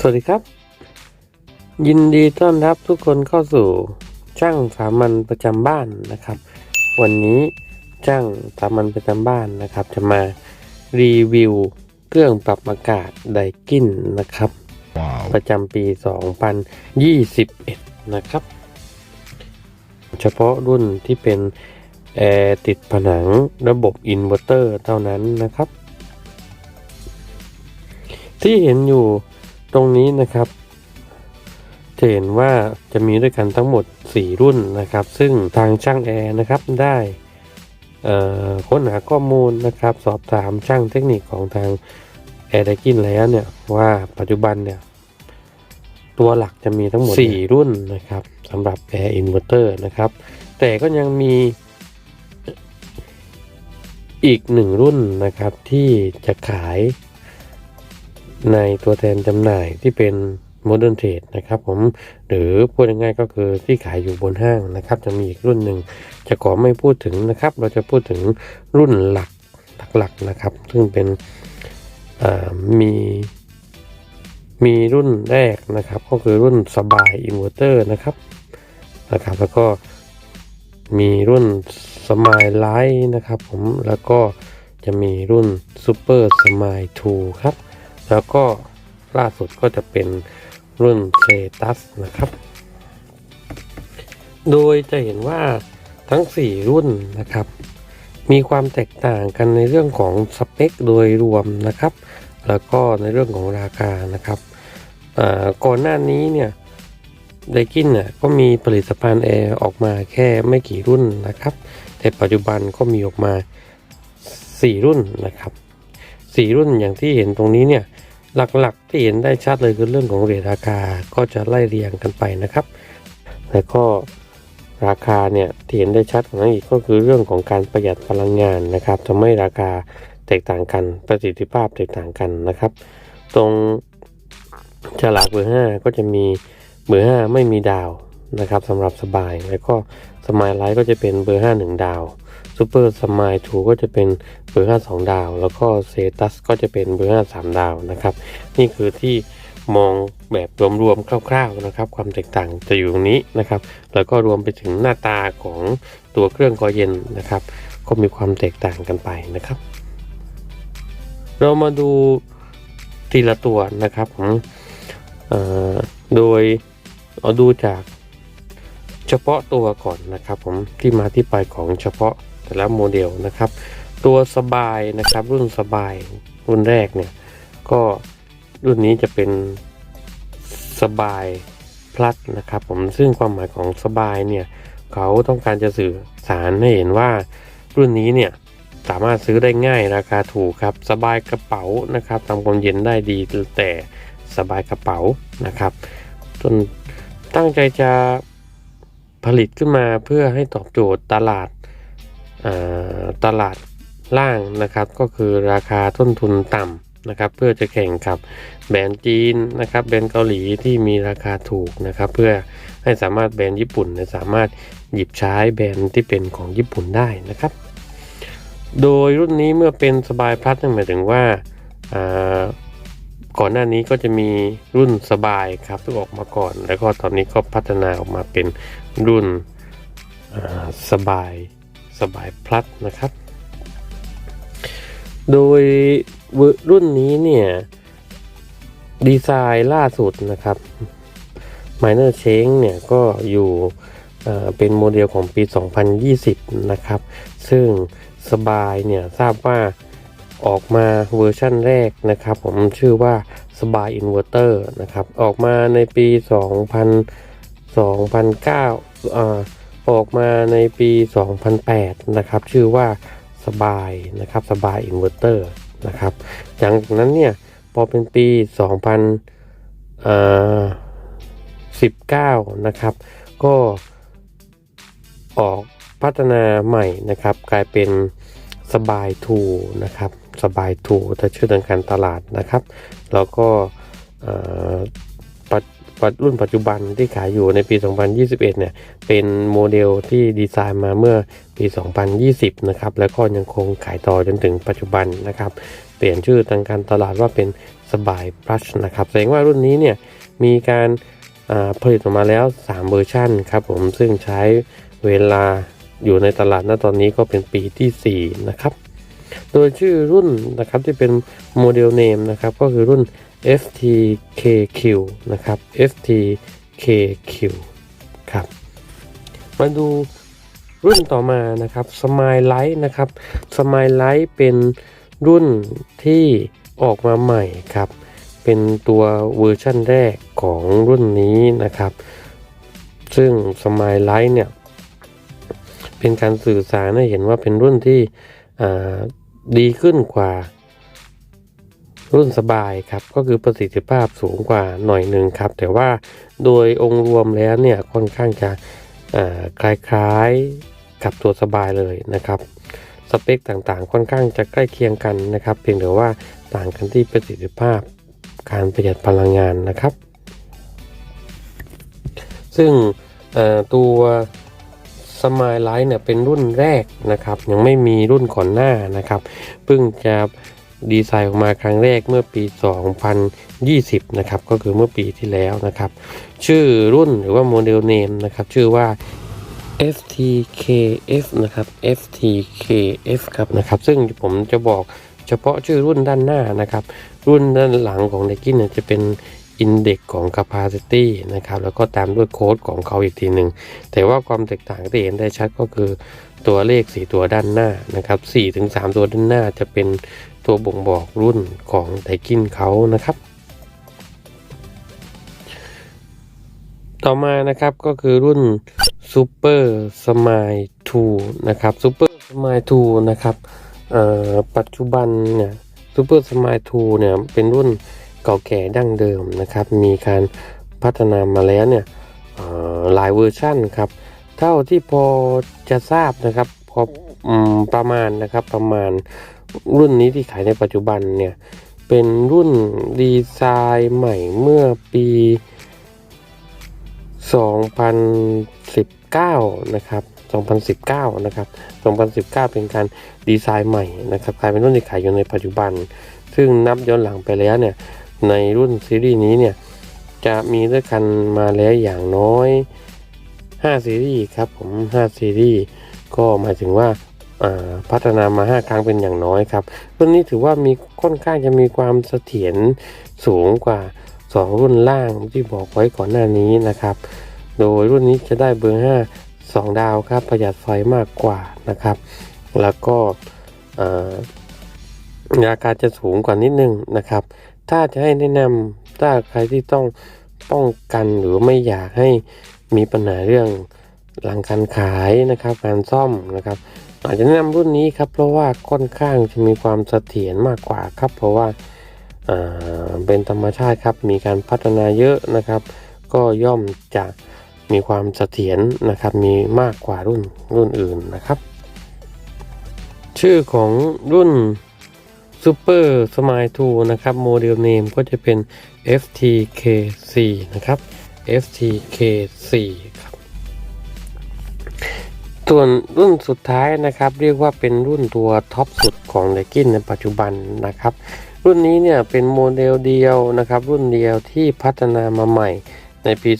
สวัสดีครับ ยินดีต้อนรับทุกคนเข้าสู่ช่างสามัญประจำบ้านนะครับ วันนี้ช่างสามัญประจำบ้านนะครับ จะมารีวิวเครื่องปรับอากาศไดกินนะครับประจำปี 2021 นะครับ เฉพาะรุ่นที่เป็นแอร์ติดผนังระบบอินเวอร์เตอร์เท่านั้นนะครับ ที่เห็นอยู่ ตรงนี้นะครับจะเห็นว่าจะมีด้วยกันทั้งหมด 4 รุ่นนะครับ ซึ่งทางช่างแอร์นะครับได้เอ่อค้นหาข้อมูลนะครับ สอบถามช่างเทคนิคของทางแอร์ไดกินแล้วเนี่ยว่าปัจจุบันเนี่ย ตัวหลักจะมีทั้งหมด 4 รุ่นนะครับสำหรับแอร์อินเวอร์เตอร์นะครับ แต่ก็ยังมีอีกหนึ่งรุ่นนะครับที่จะขาย ในตัวแทนจำหน่ายที่เป็น Modern Trade นะครับผมหรือพูดง่ายๆก็คือที่ขายอยู่บนห้างนะครับ จะมีอีกรุ่นหนึ่งจะขอไม่พูดถึงนะครับ เราจะพูดถึงรุ่นหลักหลักๆนะครับ ซึ่งเป็นมีมีรุ่นแรกนะครับ ก็คือรุ่นสบายอินเวอร์เตอร์นะครับนะครับ แล้วก็มีรุ่นสมายไลท์นะครับ ผมแล้วก็จะมีรุ่นซูเปอร์สมาย2ครับ แล้วก็ล่าสุดก็จะเป็นรุ่นเซตัสนะครับ โดยจะเห็นว่าทั้ง 4 รุ่นนะครับ มีความแตกต่างกันในเรื่องของสเปคโดยรวมนะครับ แล้วก็ในเรื่องของราคานะครับก่อนหน้านี้เนี่ยไดกินเนี่ยก็มีผลิตภัณฑ์แอร์ออกมาแค่ไม่กี่รุ่นนะครับ แต่ปัจจุบันก็มีออกมา 4 รุ่นนะครับ 4รุ่นอย่างที่เห็นตรงนี้เนี่ยหลักๆที่เห็นได้ชัดเลยคือเรื่องของเรทราคาก็จะไล่เรียงกันไปนะครับ แล้วก็ราคาเนี่ยที่เห็นได้ชัดกว่านั้นอีกก็คือเรื่องของการประหยัดพลังงานนะครับทำให้ราคาแตกต่างกันประสิทธิภาพแตกต่างกันนะครับ ตรงฉลากเบอร์5ก็จะมีเบอร์5ไม่มีดาวนะครับสำหรับสบาย แล้วก็สมายไลท์ก็จะเป็นเบอร์5 1ดาว ซูเปอร์สมายทูก็จะเป็นเบอร์ 5 2 ดาว แล้วก็เซตัสก็จะเป็นเบอร์ 5 3 ดาวนะครับ นี่คือที่มองแบบรวมๆคร่าวๆนะครับ ความแตกต่างจะอยู่ตรงนี้นะครับ แล้วก็รวมไปถึงหน้าตาของตัวเครื่องกอเย็นนะครับ ก็มีความแตกต่างกันไปนะครับ เรามาดูทีละตัวนะครับผมโดยเอาดูจากเฉพาะตัวก่อนนะครับผมที่มาที่ไปของเฉพาะ แต่ละโมเดลนะครับ ตัวสบายนะครับ รุ่นสบายรุ่นแรกเนี่ยก็รุ่นนี้จะเป็นสบายพลัสนะครับ ผมซึ่งความหมายของสบายเนี่ยเขาต้องการจะสื่อสารให้เห็นว่า รุ่นนี้เนี่ยสามารถซื้อได้ง่ายราคาถูกครับ สบายกระเป๋านะครับทำความเย็นได้ดีแต่สบายกระเป๋านะครับจนตั้งใจจะผลิตขึ้นมาเพื่อให้ตอบโจทย์ตลาด ตลาดล่างนะครับก็คือราคาต้นทุนต่ำนะครับ เพื่อจะแข่งกับแบรนด์จีนนะครับแบรนด์เกาหลีที่มีราคาถูกนะครับ เพื่อให้สามารถแบรนด์ญี่ปุ่นสามารถหยิบใช้แบรนด์ที่เป็นของญี่ปุ่นได้นะครับ โดยรุ่นนี้เมื่อเป็นสบายพลัสหมายถึงว่าก่อนหน้านี้ก็จะมีรุ่นสบายครับที่ออกมาก่อน แล้วก็ตอนนี้ก็พัฒนาออกมาเป็นรุ่นสบาย สบายพลัสนะครับ โดยรุ่นนี้เนี่ย ดีไซน์ล่าสุดนะครับ Minor Change เนี่ยก็อยู่เอ่เป็นโมเดลของปี 2020 นะครับ ซึ่งสบายเนี่ยทราบว่าออกมาเวอร์ชั่นแรกนะครับ ผมชื่อว่าสบายอินเวอร์เตอร์นะครับ ออกมาในปี 2000 2009อ่า ออกมาในปี 2008 นะครับ ชื่อว่าสบายนะครับสบายอินเวอร์เตอร์นะครับจากนั้นเนี่ย พอเป็นปี 2019 นะครับ ก็ออกพัฒนาใหม่นะครับ กลายเป็นสบายทูนะครับสบายทูแต่ชื่อทางการตลาดนะครับ แล้วก็ รุ่นปัจจุบันที่ขายอยู่ในปี 2021 เนี่ย เป็นโมเดลที่ดีไซน์มาเมื่อปี 2020 นะครับ แล้วก็ยังคงขายต่อจนถึงปัจจุบันนะครับ เปลี่ยนชื่อทางการตลาดว่าเป็นสบาย Plus นะครับ แสดงว่ารุ่นนี้เนี่ย มีการผลิตออกมาแล้ว 3 เวอร์ชันครับผม ซึ่งใช้เวลาอยู่ในตลาดณตอนนี้ก็เป็นปีที่ 4 นะครับ โดยชื่อรุ่นนะครับที่เป็นโมเดลเนมนะครับ ก็คือรุ่น STKQ นะครับ STKQ ครับ มาดูรุ่นต่อมานะครับ Smile Light นะครับ Smile Light เป็นรุ่นที่ออกมาใหม่ครับ เป็นตัวเวอร์ชั่นแรกของรุ่นนี้นะครับ ซึ่ง Smile Light เนี่ย เป็นการสื่อสารให้เห็นว่าเป็นรุ่นที่ดีขึ้นกว่า รุ่นสบายครับก็คือประสิทธิภาพสูงกว่าหน่อยหนึ่งครับ แต่ว่าโดยองค์รวมแล้วเนี่ยค่อนข้างจะอ่าคล้ายๆกับตัวสบายเลยนะครับสเปคต่างๆ ค่อนข้างจะใกล้เคียงกันนะครับ เพียงแต่ว่าต่างกันที่ประสิทธิภาพการประหยัดพลังงานนะครับ ซึ่งตัวสมายไลท์เนี่ยเป็นรุ่นแรกนะครับ ยังไม่มีรุ่นก่อนหน้านะครับ เพิ่งจะ ดีไซน์ออกมาครั้งแรกเมื่อปี 2020 นะครับ ก็คือเมื่อปีที่แล้วนะครับ ชื่อรุ่นหรือว่าโมเดลเนมนะครับ ชื่อว่า FTKF นะครับ FTKF ครับนะครับ ซึ่งผมจะบอกเฉพาะชื่อรุ่นด้านหน้านะครับ รุ่นด้านหลังของไดกินเนี่ยจะเป็นอินเด็กของ capacity นะครับ แล้วก็ตามด้วยโค้ดของเขาอีกทีหนึ่ง แต่ว่าความแตกต่างที่เห็นได้ชัดก็คือตัวเลข 4 ตัวด้านหน้านะครับ4ถึง3ตัวด้านหน้าจะเป็น ตัวบ่งบอกรุ่นของไดกินเขานะครับ ต่อมานะครับก็คือรุ่น Super Smile 2 นะครับ Super Smile 2 นะครับปัจจุบันเนี่ย Super Smile 2 เนี่ยเป็นรุ่นเก่าแก่ดั้งเดิมนะครับ มีการพัฒนามาแล้วเนี่ยหลายเวอร์ชั่นครับ เท่าที่พอจะทราบนะครับพอประมาณนะครับประมาณ รุ่นนี้ที่ขายในปัจจุบันเนี่ย เป็นรุ่นดีไซน์ใหม่เมื่อปี 2019 นะครับ 2019 นะครับ 2019 เป็นการดีไซน์ใหม่นะครับกลายเป็นรุ่นที่ขายอยู่ในปัจจุบัน ซึ่งนับย้อนหลังไปแล้วเนี่ย ในรุ่นซีรีส์นี้เนี่ย จะมีด้วยกันมาแล้วอย่างน้อย 5 ซีรีส์ครับผม 5 ซีรีส์ ก็หมายถึงว่าอ่า พัฒนามา 5 ครั้งเป็นอย่างน้อยครับรุ่นนี้ถือว่ามีค่อนข้างจะมีความเสถียรสูงกว่า 2 รุ่นล่างที่บอกไว้ก่อนหน้านี้นะครับ โดยรุ่นนี้จะได้เบอร์ 5 2 ดาวครับประหยัดไฟมากกว่านะครับ แล้วก็อ่อราคาจะสูงกว่านิดนึงนะครับ ถ้าจะให้แนะนำถ้าใครที่ต้องป้องกันหรือไม่อยากให้มีปัญหาเรื่องหลังการขายนะครับ การซ่อมนะครับ อาจจะแนะนำรุ่นนี้ครับเพราะว่าค่อนข้างจะมีความเสถียรมากกว่าครับ เพราะว่าาเป็นธรรมชาติครับมีการพัฒนาเยอะนะครับ ก็ย่อมจะมีความเสถียรนะครับมีมากกว่ารุ่นรุ่นอื่นนะครับ ชื่อของรุ่น Super Smile 2นะครับโมเดลเนมก็จะเป็น FTK4 นะครับ FTK4 ค ส่วนรุ่นสุดท้ายนะครับ เรียกว่าเป็นรุ่นตัวท็อปสุดของไดกินในปัจจุบันนะครับ รุ่นนี้เนี่ยเป็นโมเดลเดียวนะครับ รุ่นเดียวที่พัฒนามาใหม่ในปี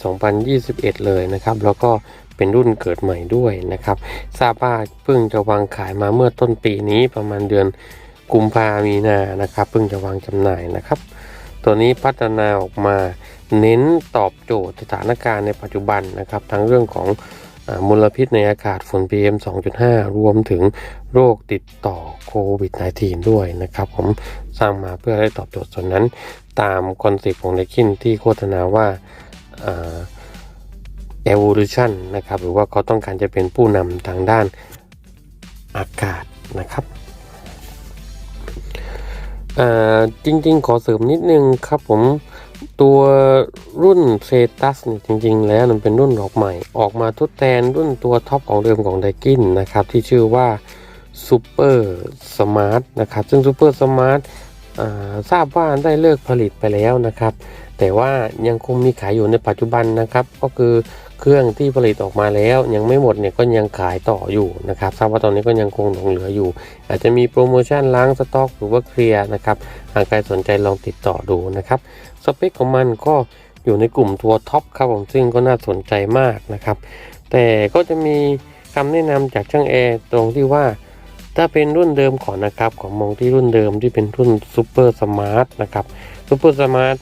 2021 เลยนะครับ แล้วก็เป็นรุ่นเกิดใหม่ด้วยนะครับ ทราบว่าเพิ่งจะวางขายมาเมื่อต้นปีนี้ประมาณเดือนกุมภามีนานะครับ เพิ่งจะวางจำหน่ายนะครับ ตัวนี้พัฒนาออกมาเน้นตอบโจทย์สถานการณ์ในปัจจุบันนะครับ ทั้งเรื่องของ มลพิษในอากาศฝุ่น PM 2.5 รวมถึงโรคติดต่อโควิด -19 ด้วยนะครับ ผมสร้างมาเพื่อให้ตอบโจทย์ส่วนนั้น ตามคอนเซ็ปต์ของไดคินที่โฆษณาว่า evolution นะครับ หรือว่าเขาต้องการจะเป็นผู้นำทางด้านอากาศนะครับจริงๆ ขอเสริมนิดนึงครับผม ตัวรุ่นเซตัสเนี่ยจริง ๆ แล้วมันเป็นรุ่นออกใหม่ ออกมาทดแทนรุ่นตัวท็อปของเดิมของไดกินนะครับ ที่ชื่อว่า Super Smart นะครับ ซึ่ง Super Smart อ่าทราบว่าได้เลิกผลิตไปแล้วนะครับ แต่ว่ายังคงมีขายอยู่ในปัจจุบันนะครับ ก็คือเครื่องที่ผลิตออกมาแล้ว ยังไม่หมดเนี่ยก็ยังขายต่ออยู่นะครับทราบว่าตอนนี้ก็ยังคงหลงเหลืออยู่ อาจจะมีโปรโมชั่นล้างสต็อก หรือว่าเคลียร์นะครับหากใครสนใจลองติดต่อดูนะครับ สเปคของมันก็อยู่ในกลุ่มตัวท็อปครับผมซึ่งก็น่าสนใจมากนะครับ แต่ก็จะมีคำแนะนำจากช่างแอร์ตรงที่ว่า ถ้าเป็นรุ่นเดิมก่อนนะครับ ของมองที่รุ่นเดิมที่เป็นรุ่นซูเปอร์สมาร์ทนะครับซูเปอร์สมาร์ท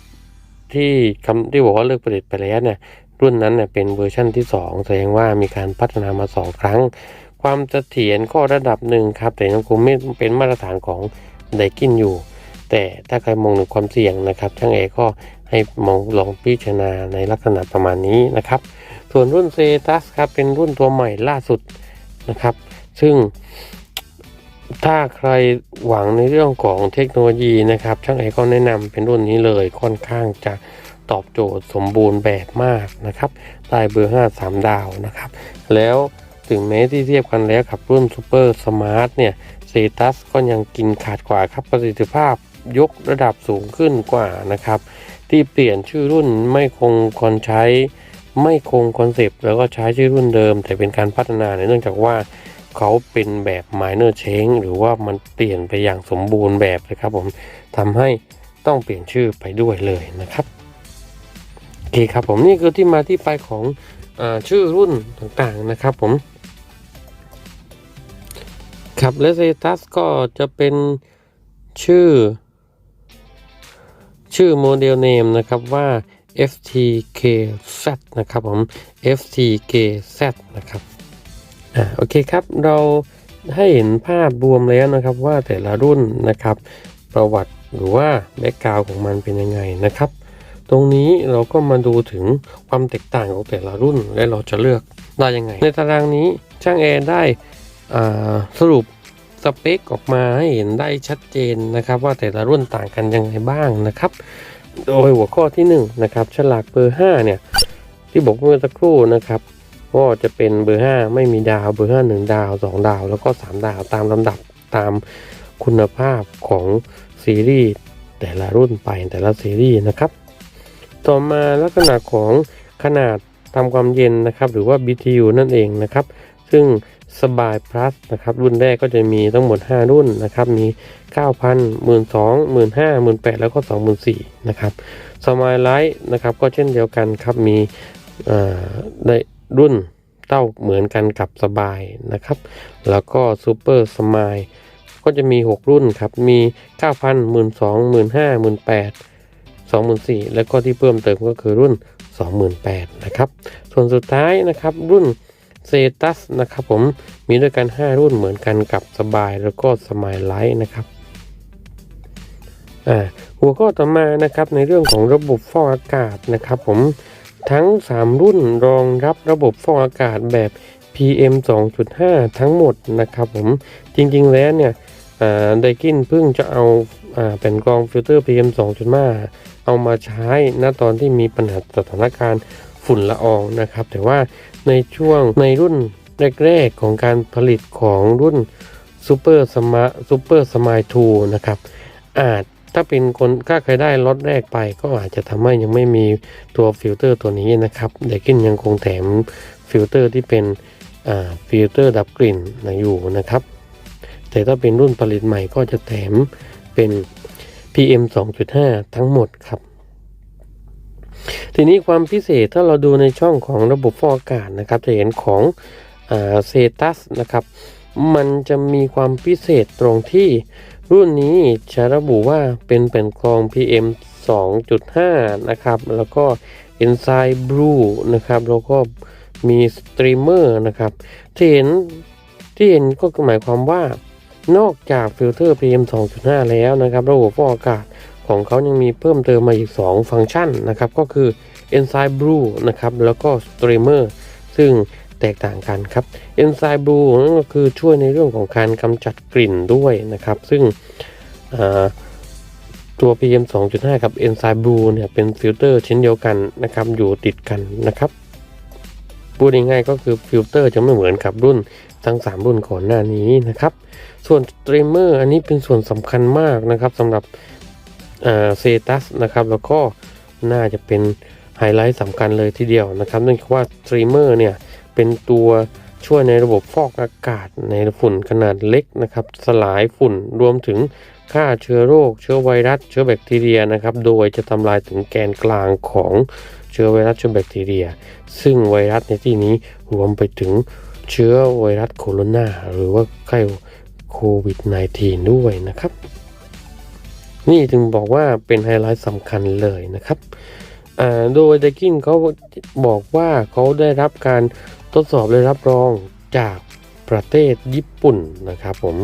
ที่คำที่บอกว่าเลิกผลิตไปแล้วเนี่ยรุ่นนั้นเนี่ยเป็นเวอร์ชั่นที่ 2 แสดงว่ามีการพัฒนามา 2 ครั้ง ความเสถียรก็ระดับหนึ่งครับ แต่ยังคงไม่เป็นมาตรฐานของไดกินอยู่ แต่ถ้าใครมองถึงความเสี่ยงนะครับ ช่างเอก็ให้มองลองพิจารณาในลักษณะประมาณนี้นะครับ ส่วนรุ่นเซตัสครับเป็นรุ่นตัวใหม่ล่าสุดนะครับ ซึ่งถ้าใครหวังในเรื่องของเทคโนโลยีนะครับ ช่างเอก็แนะนำเป็นรุ่นนี้เลยค่อนข้างจะตอบโจทย์สมบูรณ์แบบมากนะครับได้เบอร์ 5 3 ดาวนะครับ แล้วถึงแม้ที่เทียบกันแล้วกับรุ่นซูเปอร์สมาร์ทเนี่ยเซตัสก็ยังกินขาดกว่าครับประสิทธิภาพ ยกระดับสูงขึ้นกว่านะครับ ที่เปลี่ยนชื่อรุ่นไม่คงคอนใช้ ไม่คงคอนเซปต์แล้วก็ใช้ชื่อรุ่นเดิม แต่เป็นการพัฒนาเนื่องจากว่าเขาเป็นแบบ minor change หรือว่ามันเปลี่ยนไปอย่างสมบูรณ์แบบเลยครับผมทำให้ต้องเปลี่ยนชื่อไปด้วยเลยนะครับโอเคครับผมนี่คือที่มาที่ไปของอชื่อรุ่นต่างๆนะครับผมครับและเซตัสก็จะเป็นชื่อ ชื่อโมเดลเนมนะครับว่า FTKZ นะครับผม FTKZ นะครับอ่าโอเคครับเราให้เห็นภาพรวมแล้วนะครับว่าแต่ละรุ่นนะครับ ประวัติหรือว่าแบ็กกราวของมันเป็นยังไงนะครับ ตรงนี้เราก็มาดูถึงความแตกต่างของแต่ละรุ่นและเราจะเลือกได้ยังไง ในตารางนี้ช่างแอร์ได้สรุป สเปคออกมาให้เห็นได้ชัดเจนนะครับว่าแต่ละรุ่นต่างกันยังไงบ้างนะครับ โดยหัวข้อที่1นงนะครับฉลากเบอร์ 5 เนี่ยที่บอกเมื่อสักครู่นะครับก็จะเป็นเบอร์ 5 ไม่มีดาวเบอร์ 5 1 ดาว 2 ดาว แล้วก็ 3 ดาวตามลำดับตามคุณภาพของซีรีส์แต่ละรุ่นไปแต่ละซีรีส์นะครับ ต่อมาลักษณะของขนาดทำความเย็นนะครับ หรือว่า BTU นั่นเองนะครับ ซึ่ง สบาย plus นะครับ รุ่นแรกก็จะมีทั้งหมด 5 รุ่นนะครับ มี 9,000 12,000 15,000 18,000 แล้วก็ 24,000 นะครับสมายไลท์นะครับ ก็เช่นเดียวกันครับ มีได้รุ่นเต้าเหมือนกันกับสบายนะครับ แล้วก็ซูเปอร์สมายก็จะมี 6 รุ่นครับ มี 9,000 12,000 15,000 18,000 24,000 แล้วก็ที่เพิ่มเติมก็คือรุ่น 28,000 นะครับ ส่วนสุดท้ายนะครับรุ่น เซตัสนะครับผมมีด้วยกัน 5 รุ่นเหมือนกันกับสบายแล้วก็สมายไลท์นะครับอ่าหัวข้อต่อมานะครับในเรื่องของระบบฟอกอากาศนะครับผมทั้ง 3 รุ่นรองรับระบบฟอกอากาศแบบ PM 2.5 ทั้งหมดนะครับผมจริงๆแล้วเนี่ยไดกินเพิ่งจะเอาอ่าแผ่นกรองฟิลเตอร์ PM 2.5 เอามาใช้ณตอนที่มีปัญหาสถานการณ์ฝุ่นละอองนะครับ แต่ว่า ในช่วงในรุ่นแรกๆของการผลิตของรุ่น Super Smart Super Smile 2นะครับ อาจถ้าเป็นคนถ้าเคยได้ล็อตแรกไป ก็อาจจะทำให้ยังไม่มีตัวฟิลเตอร์ตัวนี้นะครับเดกินยังคงแถมฟิลเตอร์ที่เป็นฟิลเตอร์ดับกลิ่นนะอยู่นะครับ แต่ถ้าเป็นรุ่นผลิตใหม่ก็จะแถมเป็น PM 2.5 ทั้งหมดครับ ทีนี้ความพิเศษถ้าเราดูในช่องของระบบฟอกอากาศนะครับ จะเห็นของเซตัสนะครับ มันจะมีความพิเศษตรงที่รุ่นนี้จะระบุว่าเป็นแผ่นกรอง PM 2.5 นะครับ แล้วก็ Enzyme Blue นะครับ แล้วก็มีสตรีมเมอร์นะครับ ที่เห็นที่เห็นก็หมายความว่านอกจากฟิลเตอร์ PM 2.5 แล้วนะครับ ระบบฟอกอากาศ ของเขายังมีเพิ่มเติมมาอีก 2 ฟังก์ชันนะครับ ก็คือ Enzyme Blue นะครับ แล้วก็ Streamer ซึ่งแตกต่างกันครับ Enzyme Blue นั่นก็คือช่วยในเรื่องของการกำจัดกลิ่นด้วยนะครับ ซึ่งตัว PM 2.5 กับ Enzyme Blue เนี่ยเป็นฟิลเตอร์ชิ้นเดียวกันนะครับ อยู่ติดกันนะครับ พูดง่ายๆก็คือฟิลเตอร์จะไม่เหมือนกับรุ่นทั้ง 3 รุ่นก่อนหน้านี้นะครับ ส่วน Streamer อันนี้เป็นส่วนสำคัญมากนะครับสำหรับ เซตัสนะครับแล้วก็น่าจะเป็นไฮไลท์สำคัญเลยทีเดียวนะครับเนื่องจากว่าสตรีมเมอร์เนี่ยเป็นตัวช่วยในระบบฟอกอากาศในฝุ่นขนาดเล็กนะครับสลายฝุ่นรวมถึงฆ่าเชื้อโรค เชื้อไวรัส เชื้อแบคทีเรียนะครับโดยจะทำลายถึงแกนกลางของเชื้อไวรัสเชื้อแบคทีเรีย ซึ่งไวรัสในที่นี้รวมไปถึงเชื้อไวรัสโคโรนาหรือว่าไข้โควิด -19 ด้วยนะครับ นี่จึงบอกว่าเป็นไฮไลท์สำคัญเลยนะครับอ่าโดยเดกินเขาบอกว่าเขาได้รับการทดสอบและรับรองจากประเทศญี่ปุ่นนะครับผม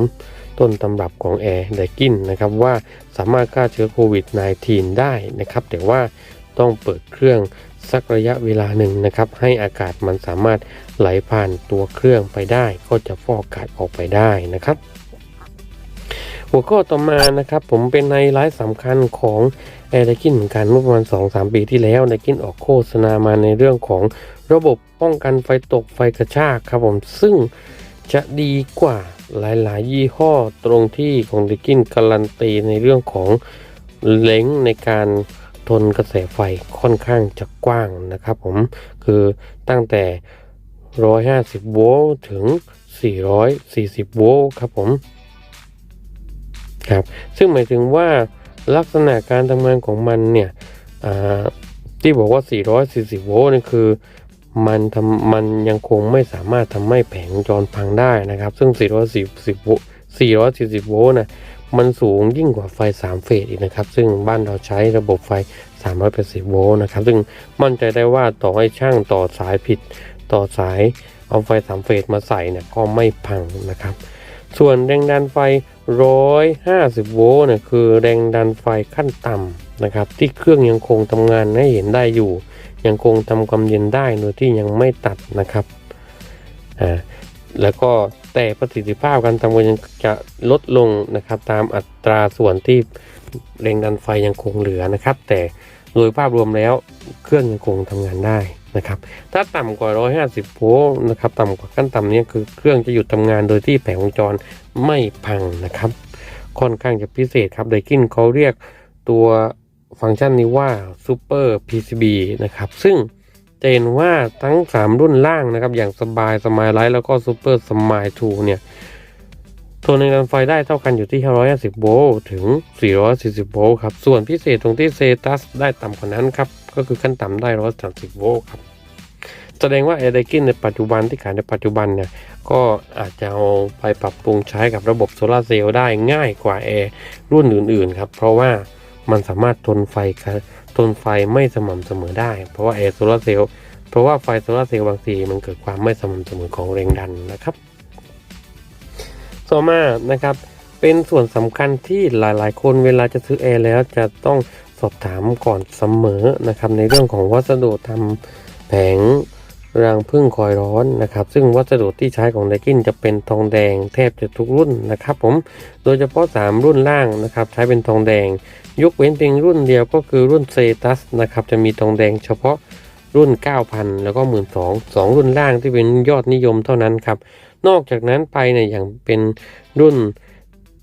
ต้นตำรับของแอร์ไดกินนะครับว่าสามารถฆ่าเชื้อโควิด -19 ได้นะครับแต่ว่าต้องเปิดเครื่องสักระยะเวลาหนึ่งนะครับ ให้อากาศมันสามารถไหลผ่านตัวเครื่องไปได้ ก็จะฟอกอากาศออกไปได้นะครับ หัวข้อต่อมานะครับ ผมเป็นไฮไลท์สำคัญของแอร์ไดกินเหมือนกันเมื่อประมาณ 2-3 ปีที่แล้วไดกินออกโฆษณามาในเรื่องของระบบป้องกันไฟตกไฟกระชากครับผมซึ่งจะดีกว่าหลาย ๆ ยี่ห้อตรงที่ของไดกินการันตีในเรื่องของเล้งในการทนกระแสไฟค่อนข้างจะกว้างนะครับผมคือตั้งแต่ 150 โวลต์ถึง 440 โวลต์ครับผม ครับซึ่งหมายถึงว่าลักษณะการทำงานของมันเนี่ยที่บอกว่า 440 โวลต์นี่คือมันทำมันยังคงไม่สามารถทำให้แผงจรพังได้นะครับ ซึ่ง 440 โวลต์440 โวลต์นะมันสูงยิ่งกว่าไฟ 3 เฟสอีกนะครับ ซึ่งบ้านเราใช้ระบบไฟ 380 โวลต์นะครับ ซึ่งมั่นใจได้ว่าต่อให้ช่างต่อสายผิด ต่อสายเอาไฟ 3 เฟสมาใส่เนี่ยก็ไม่พังนะครับ ส่วนแรงดันไฟ 150 โวลต์เนี่ยคือแรงดันไฟขั้นต่ำนะครับ ที่เครื่องยังคงทำงานให้เห็นได้อยู่ ยังคงทำความเย็นได้โดยที่ยังไม่ตัดนะครับอ่าแล้วก็แต่ประสิทธิภาพการทำงานจะลดลงนะครับ ตามอัตราส่วนที่แรงดันไฟยังคงเหลือนะครับ แต่โดยภาพรวมแล้วเครื่องยังคงทำงานได้นะครับ ถ้าต่ำกว่า 150 โวลต์นะครับ ต่ำกว่าขั้นต่ำนี้คือเครื่องจะหยุดทำงานโดยที่แผงวงจร ไม่พังนะครับ ค่อนข้างจะพิเศษครับไดกินเขาเรียกตัวฟังก์ชันนี้ว่า Super PCB นะครับ ซึ่งจะเห็นว่าทั้ง 3 รุ่นล่างนะครับ อย่างสบายสมายไลท์แล้วก็ Super สมายทูเนี่ยทนแรงดันไฟได้เท่ากันอยู่ที่ 550 โวลต์ถึง 440 โวลต์ครับ ส่วนพิเศษตรงที่เซตัสได้ต่ำกว่านั้นครับ ก็คือขั้นต่ำได้ 130 โวลต์ครับ แสดงว่า a i r d กินในปัจจุบันที่ขายในปัจจุบันเนี่ย ก็อาจจะเอาไปปรับปรุงใช้กับระบบโซลาเซลล์ได้ง่ายกว่าแอร์รุ่นอื่นๆครับ เพราะว่ามันสามารถทนไฟทนไฟไม่สม่ำเสมอได้ เพราะว่าแอร์โซลาเซลล์เพราะว่าไฟโซลาเซลล์บางทีมันเกิดความไม่สม่ำเสมอของแรงดันนะครับ ต่อมานะครับ เป็นส่วนสำคัญที่หลายๆ คนเวลาจะซื้อแอร์แล้วจะต้องสอบถามก่อนเสมอนะครับ ในเรื่องของวัสดุทำแผง รางพึ่งคอยร้อนนะครับ ซึ่งวัสดุที่ใช้ของไดกินจะเป็นทองแดงแทบจะทุกรุ่นนะครับผมโดยเฉพาะ 3 รุ่นล่างนะครับ ใช้เป็นทองแดง ยกเว้นเพียงรุ่นเดียวก็คือรุ่นเซตัสนะครับจะมีทองแดงเฉพาะรุ่น 9,000 แล้วก็ 1 2 0 0 2 รุ่นล่างที่เป็นยอดนิยมเท่านั้นครับ นอกจากนั้นไปเนี่ยอย่างเป็นรุ่น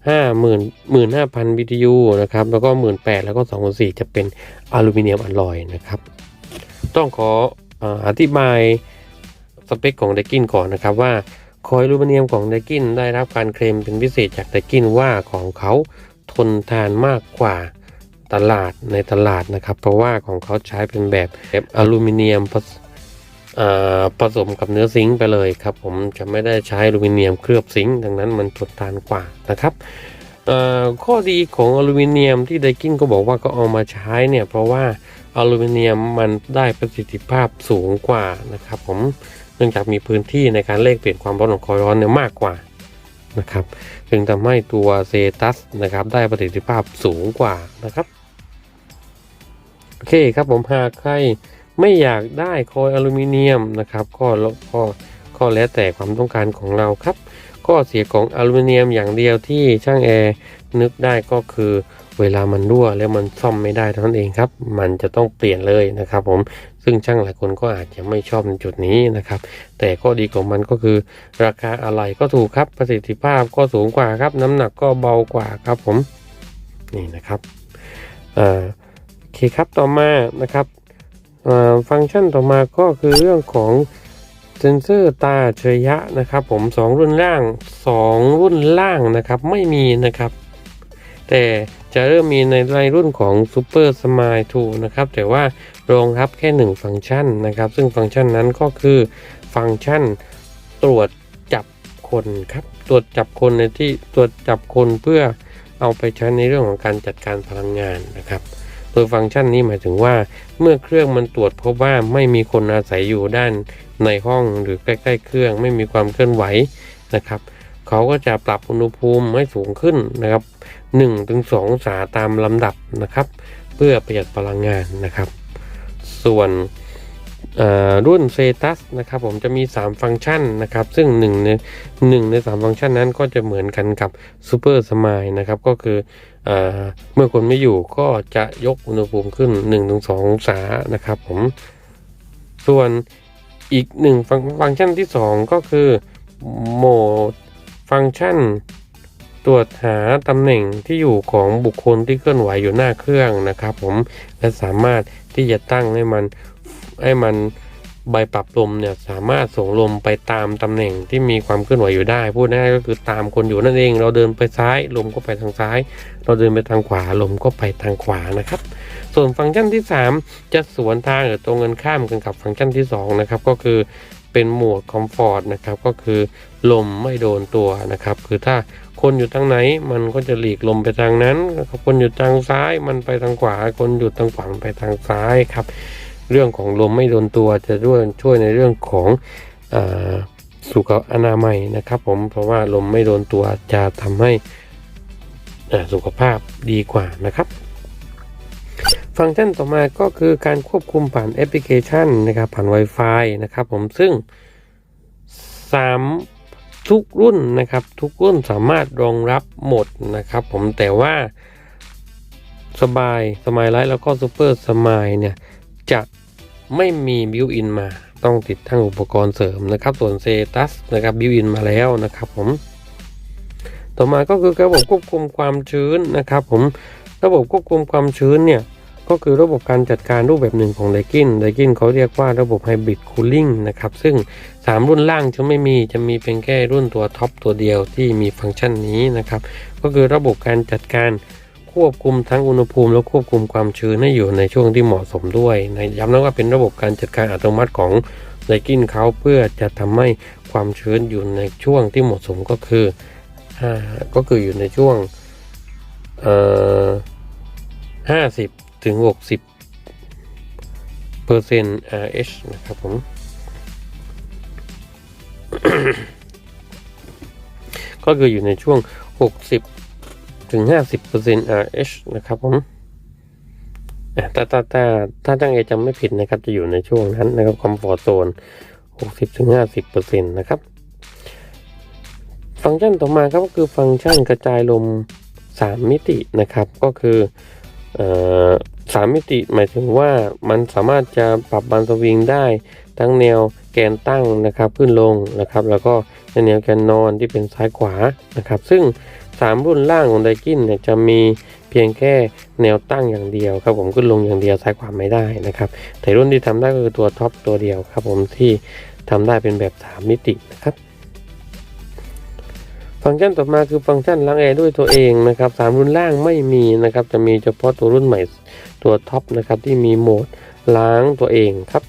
5 0 0 0 0 15,000 BTU นะครับ แล้วก็ 18,000 แล้วก็ 2 4 จะเป็นอลูมิเนียมอลลอยนะครับ ต้องขอ อธิบายสเปคของไดกินก่อนนะครับว่าคอยลูมิเนียมของไดกินได้รับการเคลมเป็นพิเศษจากไดกินว่าของเขาทนทานมากกว่าตลาดในตลาดนะครับ เพราะว่าของเขาใช้เป็นแบบแบบอลูมิเนียมผสผสมกับเนื้อซิงค์ไปเลยครับ ผมจะไม่ได้ใช้อลูมิเนียมเคลือบซิงค์ดังนั้นมันทนทานกว่านะครับข้อดีของอลูมิเนียมที่ไดกินก็บอกว่าก็เอามาใช้เนี่ยเพราะว่า อลูมิเนียมมันได้ประสิทธิภาพสูงกว่านะครับ ผมเนื่องจากมีพื้นที่ในการเลขเปลี่ยนความร้อนของคอยร้อนเนี่ยมากกว่านะครับจึงทำให้ตัวเซตัสนะครับได้ประสิทธิภาพสูงกว่านะครับโอเคครับผมหากใครไม่อยากได้คอยอลูมิเนียมนะครับก็ก็ก็แล้วแต่ความต้องการของเราครับข้อเสียของอลูมิเนียมอย่างเดียวที่ช่างแอร์นึกได้ก็คือ เวลามันรั่วแล้วมันซ่อมไม่ได้เท่านั้นเองครับ มันจะต้องเปลี่ยนเลยนะครับ ผมซึ่งช่างหลายคนก็อาจจะไม่ชอบในจุดนี้นะครับ แต่ข้อดีของมันก็คือ ราคาอะไรก็ถูกครับประสิทธิภาพก็สูงกว่าครับ น้ำหนักก็เบากว่าครับผมนี่นะครับโอเคครับต่อมานะครับฟังก์ชันต่อมาก็คือเรื่องของเซนเซอร์ตาอัจฉริยะนะครับ ผมสองรุ่นล่างสองรุ่นล่างนะครับ ไม่มีนะครับ แต่ จะเริ่มมีในในรุ่นของ Super Smile 2 นะครับ แต่ว่ารองรับแค่ 1 ฟังก์ชันนะครับ ซึ่งฟังก์ชันนั้นก็คือฟังก์ชันตรวจจับคนครับ ตรวจจับคนในที่ตรวจจับคนเพื่อเอาไปใช้ในเรื่องของการจัดการพลังงานนะครับ โดยฟังก์ชันนี้หมายถึงว่า เมื่อเครื่องมันตรวจพบว่าไม่มีคนอาศัยอยู่ด้านในห้องหรือใกล้ ๆ เครื่องไม่มีความเคลื่อนไหวนะครับ เขาก็จะปรับอุณหภูมิให้สูงขึ้นนะครับ 1-2ถึง2องศาตามลำดับนะครับ เพื่อประหยัดพลังงานนะครับ ส่วนรุ่นเซตัสนะครับผมจะมี 3 ฟังก์ชันนะครับ ซึ่ง1ใน1ใน 3 ฟังก์ชันนั้นก็จะเหมือนกันกับ Super Smile นะครับก็คือเอเมื่อคนไม่อยู่ก็จะยกอุณหภูมิขึ้น 1-2 องศานะครับผมส่วนอีกหนึ่งฟังฟังก์ชันที่ 2 ก็คือโหมดฟังก์ชัน ตรวจหาตำแหน่งที่อยู่ของบุคคลที่เคลื่อนไหวอยู่หน้าเครื่องนะครับ ผมและสามารถที่จะตั้งให้มันให้มันใบปรับลมเนี่ยสามารถส่งลมไปตามตำแหน่งที่มีความเคลื่อนไหวอยู่ได้ พูดง่ายก็คือตามคนอยู่นั่นเอง เราเดินไปซ้าย ลมก็ไปทางซ้าย เราเดินไปทางขวาลมก็ไปทางขวานะครับ ส่วนฟังก์ชันที่ 3 จะสวนทางหรือตรงกันข้ามกันกับฟังก์ชันที่2นะครับก็คือเป็นโหมดคอมฟอร์ตนะครับก็คือลมไม่โดนตัวนะครับคือถ้า คนอยู่ทางไหน มันก็จะหลีกลมไปทางนั้น คนอยู่ทางซ้ายมันไปทางขวา คนอยู่ทางขวาไปทางซ้ายครับ เรื่องของลมไม่โดนตัวจะด้วยช่วยในเรื่องของอสุขอนามัยนะครับผมเพราะว่าลมไม่โดนตัวจะทำให้สุขภาพดีกว่านะครับ ฟังก์ชันต่อมาก็คือการควบคุมผ่านแอปพลิเคชันนะครับผ่าน Wi-Fi นะครับผมซึ่งสาม ทุกรุ่นนะครับ ทุกรุ่นสามารถรองรับหมดนะครับ ผมแต่ว่าสบายสมายไลท์แล้วก็ซูเปอร์สมายเนี่ย จะไม่มีบิวอินมา ต้องติดตั้งอุปกรณ์เสริมนะครับ ส่วนเซตัสนะครับบิวอินมาแล้วนะครับผม ต่อมาก็คือระบบควบคุมความชื้นนะครับ ผมระบบควบคุมความชื้นเนี่ย ก็คือระบบการจัดการรูปแบบหนึ่งของไดกินไดกินเขาเรียกว่าระบบไฮบริดคูลิ่งนะครับ ซึ่ง 3 รุ่นล่างจะไม่มีจะมีเพียงแค่รุ่นตัวท็อปตัวเดียวที่มีฟังก์ชันนี้นะครับ ก็คือระบบการจัดการควบคุมทั้งอุณหภูมิและควบคุมความชื้นให้อยู่ในช่วงที่เหมาะสมด้วยนะย้ำนะว่าเป็นระบบการจัดการอัตโนมัติของไดกินเขาเพื่อจะทำให้ความชื้นอยู่ในช่วงที่เหมาะสมก็คืออก็คืออยู่ในช่วงเอ่อห้าสิบ ถึงหกสิบเปอร์เซ็นต์ RH นะครับผม ก็คืออยู่ในช่วง 60 ถึง 50% RH นะครับผมถ้าถ้าถ้าถ้าตั้งเอจำไม่ผิดนะครับ จะอยู่ในช่วงนั้นนะครับคอมฟอร์ z โซน 60ถึง50%นะครับ ฟังก์ชันต่อมาครับก็คือฟังก์ชันกระจายลม 3 มิตินะครับ ก็คือ สามมิติหมายถึงว่ามันสามารถจะปรับบันสวิงได้ทั้งแนวแกนตั้งนะครับขึ้นลงนะครับ แล้วก็ในแนวแกนนอนที่เป็นซ้ายขวานะครับ ซึ่ง 3 รุ่นล่างของไดกินเนี่ยจะมีเพียงแค่แนวตั้งอย่างเดียวครับผมขึ้นลงอย่างเดียวซ้ายขวาไม่ได้นะครับแต่รุ่นที่ทำได้ก็คือตัวท็อปตัวเดียวครับผมที่ทำได้เป็นแบบ 3 มิตินะครับ ฟังก์ชันต่อมาคือฟังก์ชันล้างแอร์ด้วยตัวเองนะครับสามรุ่นล่างไม่มีนะครับ จะมีเฉพาะตัวรุ่นใหม่ตัวท็อปนะครับที่มีโหมดล้างตัวเองครับ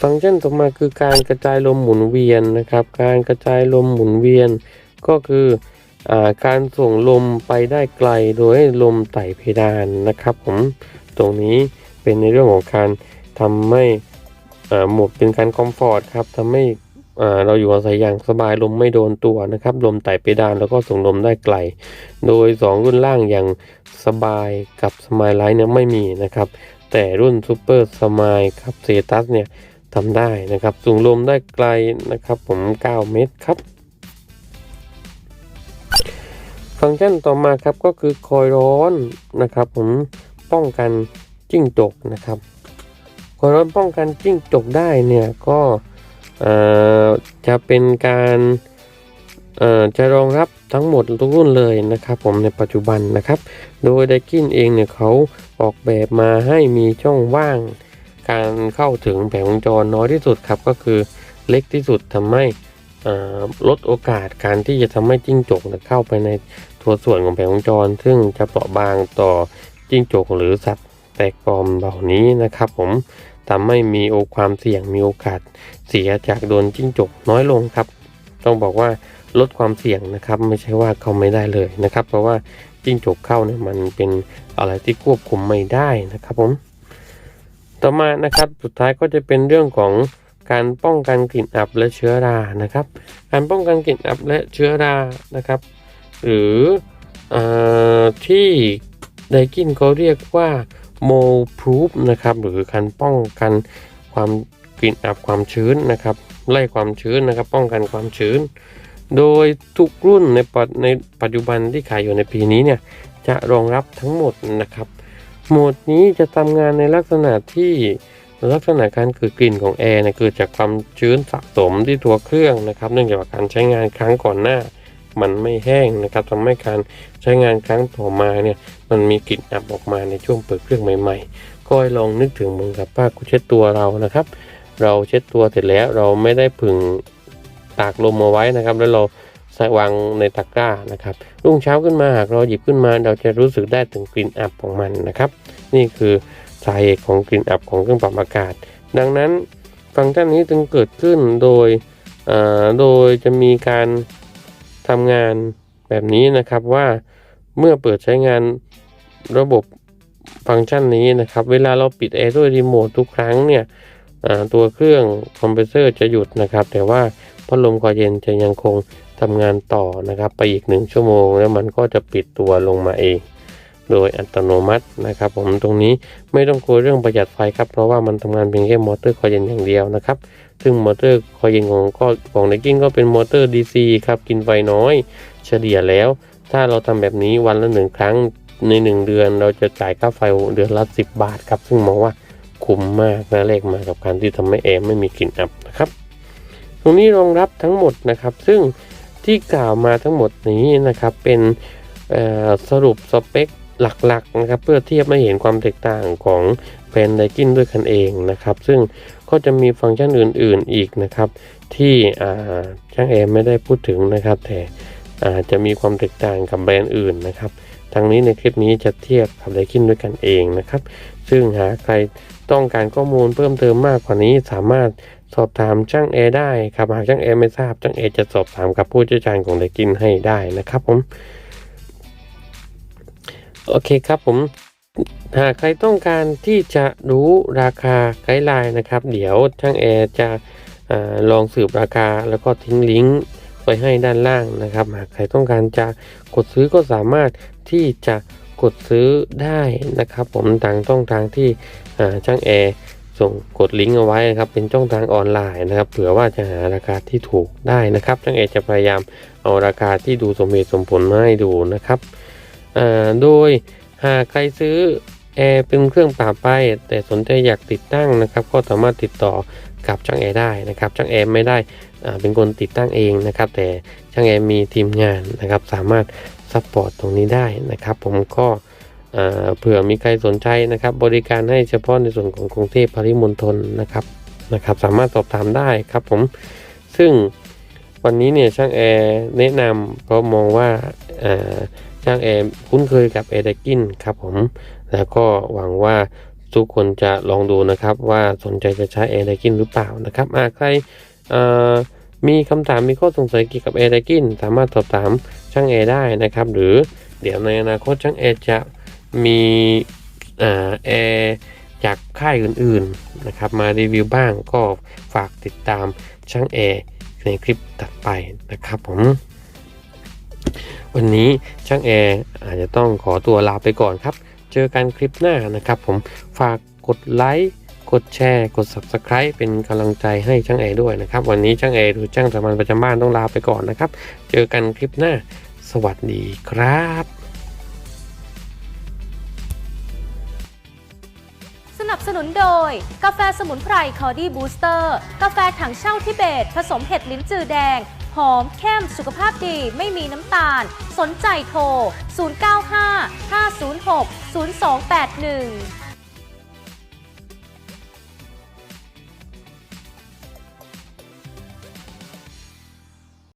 ฟังก์ชันต่อมาคือการกระจายลมหมุนเวียนนะครับ การกระจายลมหมุนเวียน ก็คืออาการส่งลมไปได้ไกลโดยลมไต่เพดานนะครับผมตรงนี้เป็นในเรื่องของการทำให้โหมดเป็นการคอมฟอร์ตครับทำให้ เราอยู่อาศัยอย่างสบายลมไม่โดนตัวนะครับลมไต่เพดานแล้วก็ส่งลมได้ไกล โดย 2 รุ่นล่างอย่างสบายกับสมายไลท์เนี่ยไม่มีนะครับ แต่รุ่นซูเปอร์สมายครับเซตัสเนี่ยทำได้นะครับส่งลมได้ไกลนะครับ ผม 9 เมตรครับ ฟังก์ชันต่อมาครับก็คือคอยร้อนนะครับ ผมป้องกันจิ้งจกนะครับคอยร้อนป้องกันจิ้งจกได้เนี่ยก็ จะเป็นการจะรองรับทั้งหมดทุกรุ่นเลยนะครับ ผมในปัจจุบันนะครับ โดยไดกินเองเนี่ยเขาออกแบบมาให้มีช่องว่าง การเข้าถึงแผงวงจรน้อยที่สุดครับ ก็คือเล็กที่สุดทำให้ลดโอกาสการที่จะทำให้จิ้งจกเข้าไปในตัวส่วนของแผงวงจร ซึ่งจะเปราะบางต่อจิ้งจกหรือสัตว์แปลกปลอมเหล่านี้นะครับ ผมทำให้มีโอความเสี่ยงมีโอกาส เสียจากโดนจิ้งจกน้อยลงครับ ต้องบอกว่าลดความเสี่ยงนะครับ ไม่ใช่ว่าเข้าไม่ได้เลยนะครับ เพราะว่าจิ้งจกเข้าเนี่ยมันเป็นอะไรที่ควบคุมไม่ได้นะครับผมต่อมานะครับสุดท้ายก็จะเป็นเรื่องของการป้องกันกลิ่นอับและเชื้อรานะครับ การป้องกันกลิ่นอับและเชื้อรานะครับ หรืออที่ไดกินเขาเรียกว่า mold proof นะครับหรือการป้องกันความ กลิ่นอับความชื้นนะครับไล่ความชื้นนะครับ ป้องกันความชื้น โดยทุกรุ่นในปัจในปัจจุบันที่ขายอยู่ในปีนี้เนี่ยจะรองรับทั้งหมดนะครับ โหมดนี้จะทำงานในลักษณะที่ลักษณะการเกิดกลิ่นของแอร์เนี่ยเกิดจากความชื้นสะสมที่ตัวเครื่องนะครับ เนื่องจากการใช้งานครั้งก่อนหน้า มันไม่แห้งนะครับทำให้การใช้งานครั้งต่อมาเนี่ยมันมีกลิ่นอับออกมาในช่วงเปิดเครื่องใหม่ ๆ ก็ลองนึกถึงเหมือนกับป้ากูเช็ดตัวเรานะครับ เราเช็ดตัวเสร็จแล้วเราไม่ได้ผึ่งตากลมเอาไว้นะครับ แล้วเราใส่วางในตะกร้านะครับรุ่งเช้าขึ้นมาหากเราหยิบขึ้นมา เราจะรู้สึกได้ถึงกลิ่นอับของมันนะครับ นี่คือสาเหตุของกลิ่นอับของเครื่องปรับอากาศ ดังนั้นฟังก์ชันนี้จึงเกิดขึ้นโดยอ่าโดยจะมีการทำงานแบบนี้นะครับว่าเมื่อเปิดใช้งานระบบฟังก์ชันนี้นะครับ เวลาเราปิดแอร์ด้วยรีโมททุกครั้งเนี่ย ตัวเครื่องคอมเพรสเซอร์จะหยุดนะครับ แต่ว่าพัดลมคอยเย็นจะยังคงทำงานต่อนะครับ ไปอีกหนึ่งชั่วโมง แล้วมันก็จะปิดตัวลงมาเอง โดยอัตโนมัตินะครับ ผมตรงนี้ไม่ต้องกลัวเรื่องประหยัดไฟครับ เพราะว่ามันทำงานเพียงแค่มอเตอร์คอยเย็นอย่างเดียวนะครับ ซึ่งมอเตอร์คอยเย็นของก็ของไนกิ้งก็เป็นมอเตอร์ DC ครับกินไฟน้อย เฉลี่ยแล้ว ถ้าเราทำแบบนี้วันละหนึ่งครั้งในหนึ่งเดือน เราจะจ่ายค่าไฟเดือนละ 10 บาทครับ ซึ่งมองว่า คุ้มมากนะเลขมากับการที่ทำให้แอร์ไม่มีกลิ่นอับนะครับ ตรงนี้รองรับทั้งหมดนะครับ ซึ่งที่กล่าวมาทั้งหมดนี้นะครับเป็นสรุปสเปคหลักๆนะครับเพื่อเทียบให้เห็นความแตกต่างของแบรนด์ไดกินด้วยกันเองนะครับ ซึ่งก็จะมีฟังก์ชันอื่นๆอีกนะครับ ที่ช่างแอร์ไม่ได้พูดถึงนะครับ แต่อาจจะมีความแตกต่างกับแบรนด์อื่นนะครับทางนี้ในคลิปนี้จะเทียบกับไดกินด้วยกันเองนะครับ ซึ่งหากใคร ต้องการข้อมูลเพิ่มเติมมากกว่านี้สามารถสอบถามช่างแอร์ได้ครับหากช่างแอร์ไม่ทราบช่างแอร์จะสอบถามกับผู้เชี่ยวชาญของไดกินให้ได้นะครับผมโอเคครับผมหากใครต้องการที่จะรู้ราคาไกด์ไลน์นะครับ เดี๋ยวช่างแอร์จะอลองสืบราคาแล้วก็ทิ้งลิงก์ไว้ให้ด้านล่างนะครับ หากใครต้องการจะกดซื้อก็สามารถที่จะ กดซื้อได้นะครับ ผมทางช่องทางที่ช่างแอร์ส่งกดลิงก์เอาไว้นะครับเป็นช่องทางออนไลน์นะครับเผื่อว่าจะหาราคาที่ถูกได้นะครับช่างแอร์จะพยายามเอาราคาที่ดูสมเหตุสมผลมาให้ดูนะครับโดยหากใครซื้อแอร์เป็นเครื่องปรับไปแต่สนใจอยากติดตั้งนะครับ ก็สามารถติดต่อกับช่างแอร์ได้นะครับช่างแอร์ไม่ได้เป็นคนติดตั้งเองนะครับ แต่ช่างแอร์มีทีมงานนะครับ สามารถ ซัพพอร์ตตรงนี้ได้นะครับ ผมก็เผื่อมีใครสนใจนะครับ บริการให้เฉพาะในส่วนของกรุงเทพปริมณฑลนะครับนะครับ สามารถสอบถามได้ครับผมซึ่งวันนี้เนี่ยช่างแอร์แนะนำเพราะมองว่าช่างแอร์คุ้นเคยกับแอร์ไดกินครับผมแล้วก็หวังว่าทุกคนจะลองดูนะครับว่าสนใจจะใช้แอร์ไดกินหรือเปล่านะครับหากใครมีคำถามมีข้อสงสัยเกี่ยวกับแอร์ไดกินสามารถสอบถาม ช่างแอร์ได้นะครับ หรือเดี๋ยวในอนาคตช่างแอร์จะมีเอ่อแอร์จากค่ายอื่นๆนะครับมารีวิวบ้างก็ฝากติดตามช่างแอร์ในคลิปถัดไปนะครับผม วันนี้ช่างแอร์อาจจะต้องขอตัวลาไปก่อนครับ เจอกันคลิปหน้านะครับผมฝากกดไลค์ กดแชร์ กด Subscribe เป็นกำลังใจให้ช่างแอร์ด้วยนะครับ วันนี้ช่างแอร์หรือช่างสามัญประจำบ้านต้องลาไปก่อนนะครับ เจอกันคลิปหน้า สวัสดีครับสนับสนุนโดย กาแฟสมุนไพรคอดี้บูสเตอร์ กาแฟถังเช่าทิเบต ผสมเห็ดลิ้นจือแดง หอมเข้มสุขภาพดีไม่มีน้ำตาล สนใจโทร 095 506 0281